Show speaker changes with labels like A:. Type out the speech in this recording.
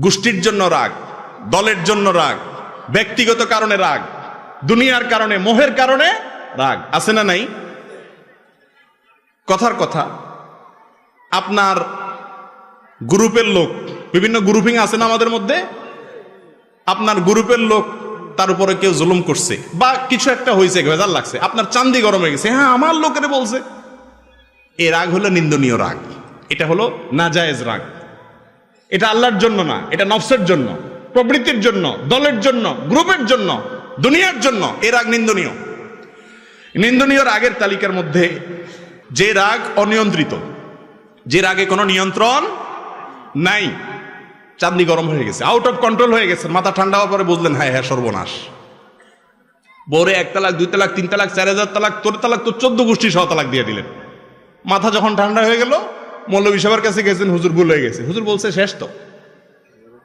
A: গোষ্ঠীর জন্য রাগ, দলের জন্য রাগ, ব্যক্তিগত কারণে রাগ, দুনিয়ার কারণে, মোহের কারণে রাগ। আছে না নাই? কথার কথা, আপনার গ্রুপের লোক, বিভিন্ন গ্রুপিং আছে না আমাদের মধ্যে? আপনার গ্রুপের লোক, তার উপরে কেউ জুলুম করছে, বা কিছু একটা হয়েছে, ভেজাল লাগছে, আপনার চান্দি গরম হয়ে গেছে। হ্যাঁ আমার লোকের বলছে। এ রাগ হলো নিন্দনীয় রাগ। এটা হলো নাজায়েজ রাগ। এটা আল্লাহর জন্য না, এটা নফসের জন্য, প্রবৃত্তির জন্য, দলের জন্য, গ্রুপের জন্য, দুনিয়ার জন্য, এ রাগ নিন্দনীয়। নিন্দনীয় রাগের তালিকার মধ্যে যে রাগ অনিয়ন্ত্রিত, যে রাগে কোনো নিয়ন্ত্রণ নাই, চাঁদনি গরম হয়ে গেছে আউট অফ কন্ট্রোল হয়ে গেছে, মাথা ঠান্ডা হওয়ার পরে বুঝলেন হ্যাঁ হ্যাঁ সর্বনাশ। বরে এক তালাক, দুই তালাক, তিন তালাক, চার হাজার তালাক তোর তালাক তো চোদ্দ গোষ্ঠী সহ তালাক দিয়ে দিলেন। মাথা যখন ঠান্ডা হয়ে গেল মৌলবী সাহেবের কাছে গেছেন হুজুর ভুল হয়ে গেছে। হুজুর বলছে শেষ তো।